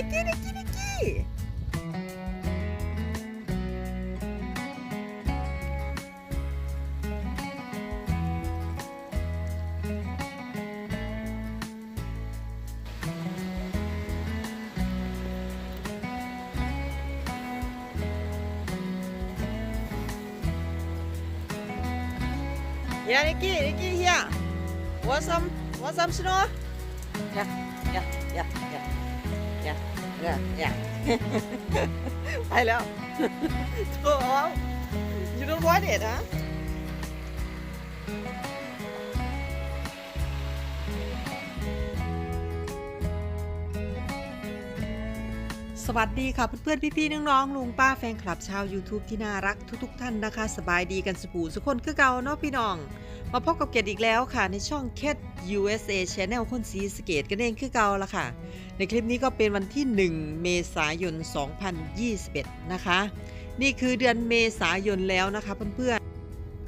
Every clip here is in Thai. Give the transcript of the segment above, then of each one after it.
นิกกี้นิกกี้นิกกี้ยานิกกี้นิกกี้ yeah, yeah, yeah, yeah, yeah, yeah. ไปแล้ว โถ่เอา You don't want it ฮะ สวัสดีค่ะเพื่อนๆพี่ๆน้องๆลุงป้าแฟนคลับชาว YouTube ที่น่ารักทุกๆ ท่านนะคะ สบายดีกันสปูสุกคนคือเก่าเนาะพี่น้อง มาพบกับเกดอีกแล้วค่ะ ในช่อง Cat USA Channel คนสีสเกตกันเองคือเก่าละค่ะ ในคลิปนี้ก็เป็นวันที่ 1 เมษายน 2021 นะคะ นี่คือเดือนเมษายนแล้วนะคะเพื่อน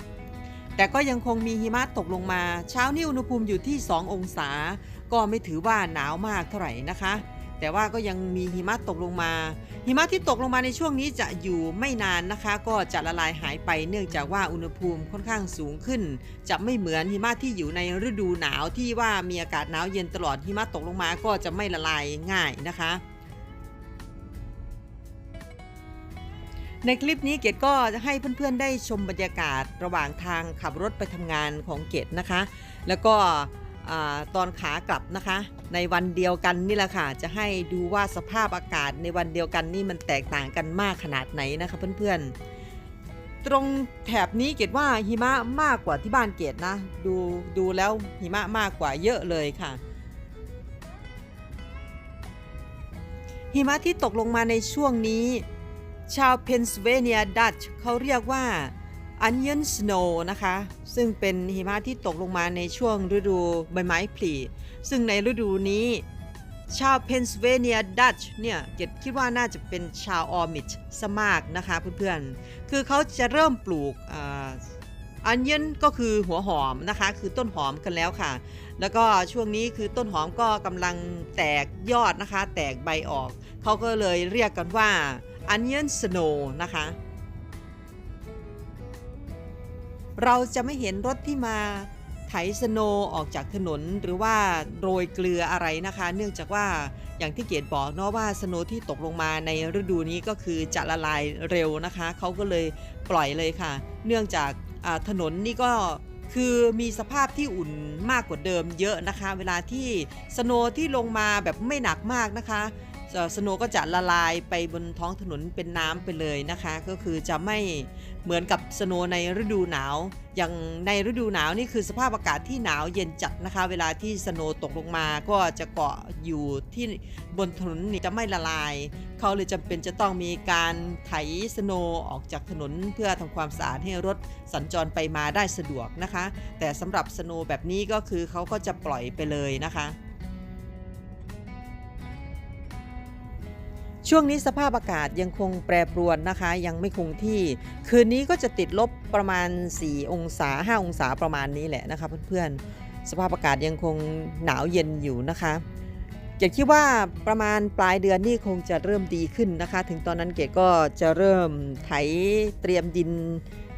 ๆแต่ก็ยังคงมีหิมะตกลงมา เช้านี้อุณหภูมิอยู่ที่ 2 องศา ก็ไม่ถือว่าหนาวมากเท่าไหร่นะคะ แต่ว่าก็ยังมีหิมะตกลงมา หิมะที่ตกลงมาในช่วงนี้จะอยู่ไม่นานนะคะ ก็จะละลายหายไปเนื่องจากว่าอุณหภูมิค่อนข้างสูงขึ้น จะไม่เหมือนหิมะที่อยู่ในฤดูหนาวที่ว่ามีอากาศหนาวเย็นตลอดหิมะตกลงมาก็จะไม่ละลายง่ายนะคะ ในคลิปนี้เกดก็จะให้เพื่อนๆได้ชมบรรยากาศระหว่างทางขับรถไปทำงานของเกดนะคะ แล้วก็อตอนขากลับนะคะ ในวันเดียวกันนี่แหละค่ะ จะให้ดูว่าสภาพอากาศในวันเดียวกันนี่มันแตกต่างกันมากขนาดไหนนะคะเพื่อนๆ ตรงแถบนี้เกดว่าหิมะมากกว่าที่บ้านเกดนะ ดูดูแล้วหิมะมากกว่าเยอะเลยค่ะ หิมะที่ตกลงมาในช่วงนี้ ชาวเพนซิลเวเนียดัตช์เขาเรียกว่า Onion Snow นะคะ ซึ่งเป็นหิมะที่ตกลงมาในช่วงฤดูใบไม้ผลิซึ่งในฤดูนี้ ชาวเพนซิลเวเนียดัตช์เนี่ยเกดคิดว่าน่าจะเป็นชาวออมิชซะมากนะคะเพื่อนๆ คือเขาจะเริ่มปลูกอันเยนก็คือหัวหอมนะคะ คือต้นหอมกันแล้วค่ะ แล้วก็ช่วงนี้คือต้นหอมก็กำลังแตกยอดนะคะ แตกใบออก เขาก็เลยเรียกกันว่า Onion Snow นะคะ เราจะไม่เห็นรถที่มาไถสโนออกจากถนนหรือว่าโรยเกลืออะไรนะคะ เนื่องจากว่าอย่างที่เกดบอกเนาะว่าสโนที่ตกลงมาในฤดูนี้ก็คือจะละลายเร็วนะคะเขาก็เลยปล่อยเลยค่ะ เนื่องจากถนนนี่ก็คือมีสภาพที่อุ่นมากกว่าเดิมเยอะนะคะ เวลาที่สโนที่ลงมาแบบไม่หนักมากนะคะ สโนว์ก็จะละลายไปบนท้องถนนเป็นน้ำไปเลยนะคะ ก็คือจะไม่เหมือนกับสโนว์ในฤดูหนาว อย่างในฤดูหนาวนี่คือสภาพอากาศที่หนาวเย็นจัดนะคะ เวลาที่สโนว์ตกลงมาก็จะเกาะอยู่ที่บนถนนนี่จะไม่ละลาย เขาเลยจำเป็นจะต้องมีการไถสโนว์ออกจากถนนเพื่อทำความสะอาดให้รถสัญจรไปมาได้สะดวกนะคะ แต่สำหรับสโนว์แบบนี้ก็คือเขาก็จะปล่อยไปเลยนะคะ ช่วงนี้สภาพอากาศยังคงแปรปรวนนะคะ ยังไม่คงที่ คืนนี้ก็จะติดลบประมาณ 4 องศา 5 องศาประมาณนี้แหละนะคะเพื่อนๆ สภาพอากาศยังคงหนาวเย็นอยู่นะคะเกดคิดว่าประมาณปลายเดือนนี่คงจะเริ่มดีขึ้นนะคะ ถึงตอนนั้นเกดก็จะเริ่มไถเตรียมดิน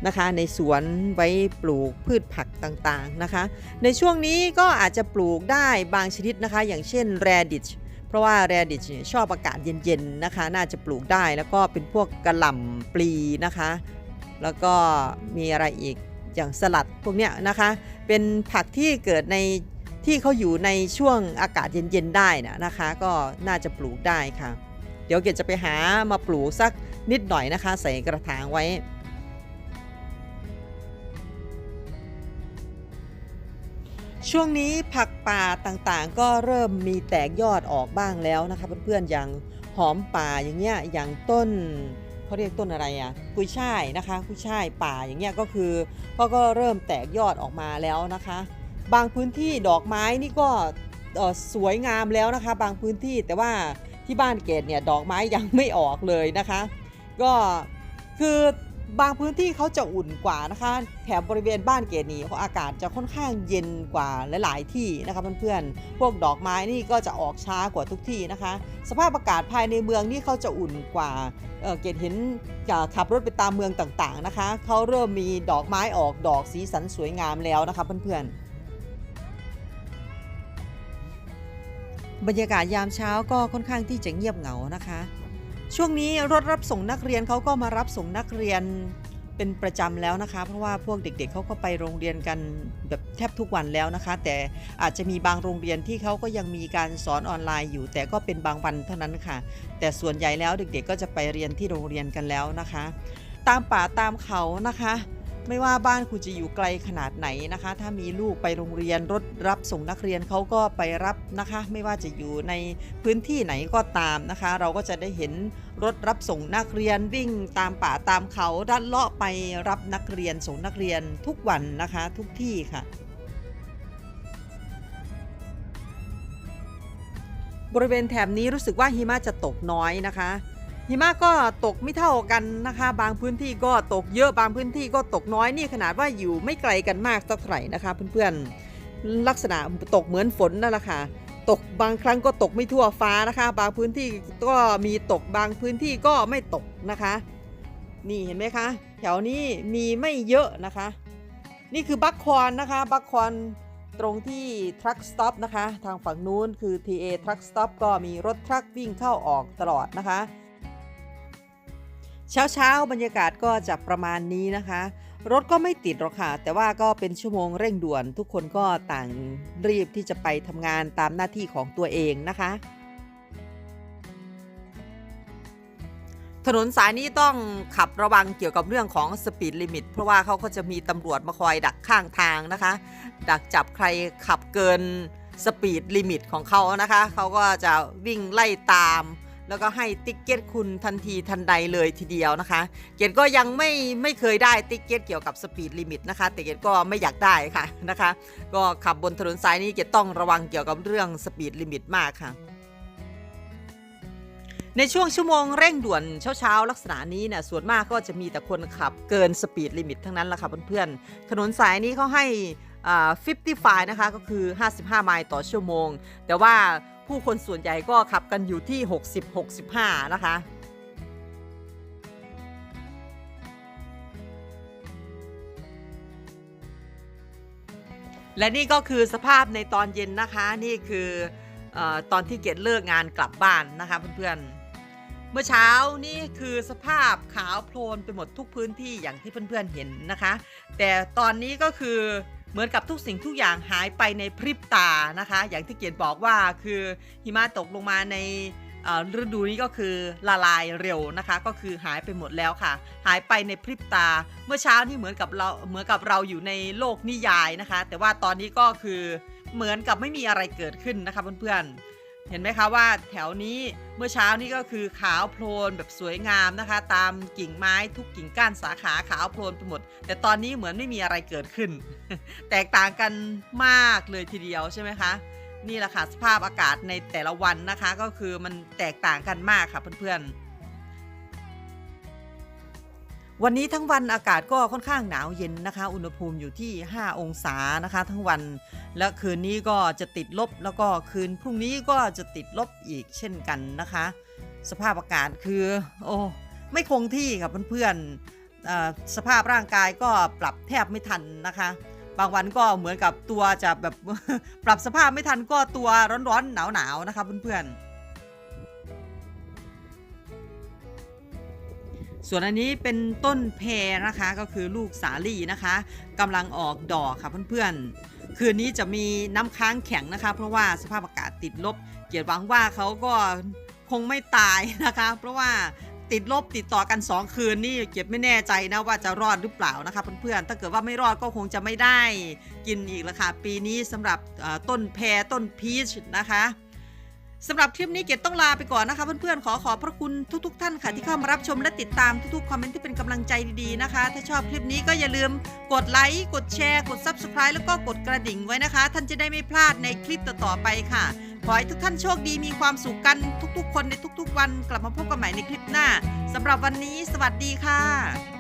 นะคะในสวนไว้ปลูกพืชผักต่างๆนะคะ ในช่วงนี้ก็อาจจะปลูกได้บางชนิดนะคะ อย่างเช่น radish เพ ราะว่าแรดิชชอบอากาศเย็นๆนะคะ น่าจะปลูกได้แล้วก็เป็นพวกกระหล่ำปลีนะคะ แล้วก็มีอะไรอีกอย่างสลัดพวกเนี้ยนะคะ เป็นผักที่เกิดในที่เขาอยู่ในช่วงอากาศเย็นๆได้นะนะคะ ก็น่าจะปลูกได้ค่ะ เดี๋ยวเกดจะไปหามาปลูกสักนิดหน่อยนะคะ ใส่กระถางไว้ ช่วงนี้ผักป่าต่างๆ ก็เริ่มมีแตกยอดออกบ้างแล้วนะคะเพื่อนๆอย่างหอมป่าอย่างเงี้ยอย่างต้นเขาเรียกต้นอะไรอะ่ะกุยช่ายนะคะกุยช่ายป่าอย่างเงี้ยก็คือก็ก็เริ่มแตกยอดออกมาแล้วนะคะ บางพื้นที่ดอกไม้นี่ก็สวยงามแล้วนะคะ บางพื้นที่แต่ว่าที่บ้านเกดเนี่ยดอกไม้ยังไม่ออกเลยนะคะ ก็คือ บางพื้นที่เขาจะอุ่นกว่านะคะ แถบบริเวณบ้านเกนี่อากาศจะค่อนข้างเย็นกว่าหลาย ๆ ที่นะคะเพื่อนๆ พวกดอกไม้นี่ก็จะออกช้ากว่าทุกที่นะคะ สภาพอากาศภายในเมืองนี่เขาจะอุ่นกว่าเเกดเห็นขับรถไปตามเมืองต่างๆนะคะเขาเริ่มมีดอกไม้ออกดอกสีสันสวยงามแล้วนะคะเพื่อนๆบรรยากาศยามเช้าก็ค่อนข้างที่จะเงียบเหงานะคะ ช่วงนี้รถรับส่งนักเรียนเขาก็มารับส่งนักเรียนเป็นประจำแล้วนะคะ เพราะว่าพวกเด็กๆเขาก็ไปโรงเรียนกันแบบแทบทุกวันแล้วนะคะ แต่อาจจะมีบางโรงเรียนที่เขาก็ยังมีการสอนออนไลน์อยู่ แต่ก็เป็นบางวันเท่านั้นค่ะ แต่ส่วนใหญ่แล้วเด็กๆ ก็จะไปเรียนที่โรงเรียนกันแล้วนะคะ ตามป่าตามเขานะคะ ไม่ว่าบ้านคุณจะอยู่ไกลขนาดไหนนะคะ ถ้ามีลูกไปโรงเรียนรถรับส่งนักเรียนเขาก็ไปรับนะคะ ไม่ว่าจะอยู่ในพื้นที่ไหนก็ตามนะคะ เราก็จะได้เห็นรถรับส่งนักเรียนวิ่งตามป่าตามเขาดันเลาะไปรับนักเรียนส่งนักเรียนทุกวันนะคะ ทุกที่ค่ะบริเวณแถบนี้รู้สึกว่าหิมะจะตกน้อยนะคะ หิมะก็ตกไม่เท่ากันนะคะ บางพื้นที่ก็ตกเยอะบางพื้นที่ก็ตกน้อยนี่ขนาดว่าอยู่ไม่ไกลกันมากสักเท่าไหร่นะคะ เพื่อนๆลักษณะตกเหมือนฝนนั่นแหละค่ะตกบางครั้งก็ตกไม่ทั่วฟ้านะคะ บางพื้นที่ก็มีตกบางพื้นที่ก็ไม่ตกนะคะ นี่เห็นไหมคะแถวนี้มีไม่เยอะนะคะ นี่คือบัคคอนนะคะบัคคอนตรงที่ทรัคสต็อปนะคะ ทางฝั่งนู้นคือ TA Truck Stop ก็มีรถทรัควิ่งเข้าออกตลอดนะคะ เช้าเช้าบรรยากาศก็จะประมาณนี้นะคะ รถก็ไม่ติดหรอกค่ะ แต่ว่าก็เป็นชั่วโมงเร่งด่วน ทุกคนก็ต่างรีบที่จะไปทำงานตามหน้าที่ของตัวเองนะคะ ถนนสายนี้ต้องขับระวังเกี่ยวกับเรื่องของสปีดลิมิตเพราะว่าเขาก็จะมีตำรวจมาคอยดักข้างทางนะคะ ดักจับใครขับเกินสปีดลิมิตของเขานะคะ เขาก็จะวิ่งไล่ตาม แล้วก็ให้ติ๊กเก็ตคุณทันทีทันใดเลยทีเดียวนะคะ เกดก็ยังไม่ไม่เคยได้ติ๊กเก็ตเกี่ยวกับสปีดลิมิตนะคะ แต่เกดก็ไม่อยากได้ค่ะนะคะ ก็ขับบนถนนสายนี้เกดต้องระวังเกี่ยวกับเรื่องสปีดลิมิตมากค่ะในช่วงชั่วโมงเร่งด่วนเช้าๆ ลักษณะนี้เนี่ยส่วนมากก็จะมีแต่คนขับเกินสปีดลิมิตทั้งนั้นละค่ะเพื่อนๆถนนสายนี้เขาให้ 55 นะคะ ก็คือ 55 ไมล์ต่อชั่วโมง แต่ว่าผู้คนส่วนใหญ่ก็ขับกันอยู่ที่ 60-65 นะคะและนี่ก็คือสภาพในตอนเย็นนะคะนี่คืออตอนที่เกดเลิกงานกลับบ้านนะคะเพื่อนๆ เมื่อเช้านี่คือสภาพขาวโพลนไปหมดทุกพื้นที่อย่างที่เพื่อนๆเห็นนะคะ แต่ตอนนี้ก็คือ เหมือนกับทุกสิ่งทุกอย่างหายไปในพริบตานะคะ อย่างที่เกียรติบอกว่าคือหิมะตกลงมาในฤดูนี้ก็คือละลายเร็วนะคะ ก็คือหายไปหมดแล้วค่ะ หายไปในพริบตา เมื่อเช้านี่เหมือนกับเราเหมือนกับเราอยู่ในโลกนิยายนะคะ แต่ว่าตอนนี้ก็คือเหมือนกับไม่มีอะไรเกิดขึ้นนะคะเพื่อนๆ เห็นไหมคะว่าแถวนี้เมื่อเช้านี้ก็คือขาวโพลนแบบสวยงามนะคะ ตามกิ่งไม้ทุกกิ่งก้านสาขาขาวโพลนไปหมด แต่ตอนนี้เหมือนไม่มีอะไรเกิดขึ้น แตกต่างกันมากเลยทีเดียวใช่ไหมคะ นี่แหละค่ะสภาพอากาศในแต่ละวันนะคะ ก็คือมันแตกต่างกันมากค่ะเพื่อนๆ วันนี้ทั้งวันอากาศก็ค่อนข้างหนาวเย็นนะคะ อุณหภูมิอยู่ที่ 5 องศานะคะ ทั้งวัน และคืนนี้ก็จะติดลบแล้วก็คืนพรุ่งนี้ก็จะติดลบอีกเช่นกันนะคะ สภาพอากาศคือ โอ้ไม่คงที่ค่ะเพื่อนๆสภาพร่างกายก็ปรับแทบไม่ทันนะคะ บางวันก็เหมือนกับตัวจะแบบปรับสภาพไม่ทันก็ตัวร้อนๆหนาวๆนะคะเพื่อนๆ ส่วนอันนี้เป็นต้นแพรนะคะก็คือลูกสาลี่นะคะกำลังออกดอกค่ะเพื่อนๆ คืนนี้จะมีน้ำค้างแข็งนะคะ เพราะว่าสภาพอากาศติดลบ เกียรติหวังว่าเขาก็คงไม่ตายนะคะ เพราะว่าติดลบติดต่อกัน 2 คืนนี่เกียรติไม่แน่ใจนะว่าจะรอดหรือเปล่านะคะเพื่อนๆ ถ้าเกิดว่าไม่รอดก็คงจะไม่ได้กินอีกแล้วค่ะปีนี้สำหรับต้นแพรต้นพีชนะคะ สำหรับคลิปนี้เกดต้องลาไปก่อนนะคะ เพื่อนๆ ขอขอบพระคุณทุกๆท่านค่ะ ที่เข้ามารับชมและติดตามทุกๆ คอมเมนต์ที่เป็นกำลังใจดีๆนะคะ ถ้าชอบคลิปนี้ก็อย่าลืมกดไลค์กดแชร์ กด Subscribe แล้วก็กดกระดิ่งไว้นะคะ ท่านจะได้ไม่พลาดในคลิปต่อๆไปค่ะ ขอให้ทุกท่านโชคดีมีความสุขกันทุกๆ คนในทุกๆ วัน กลับมาพบกันใหม่ในคลิปหน้าสำหรับวันนี้ สวัสดีค่ะ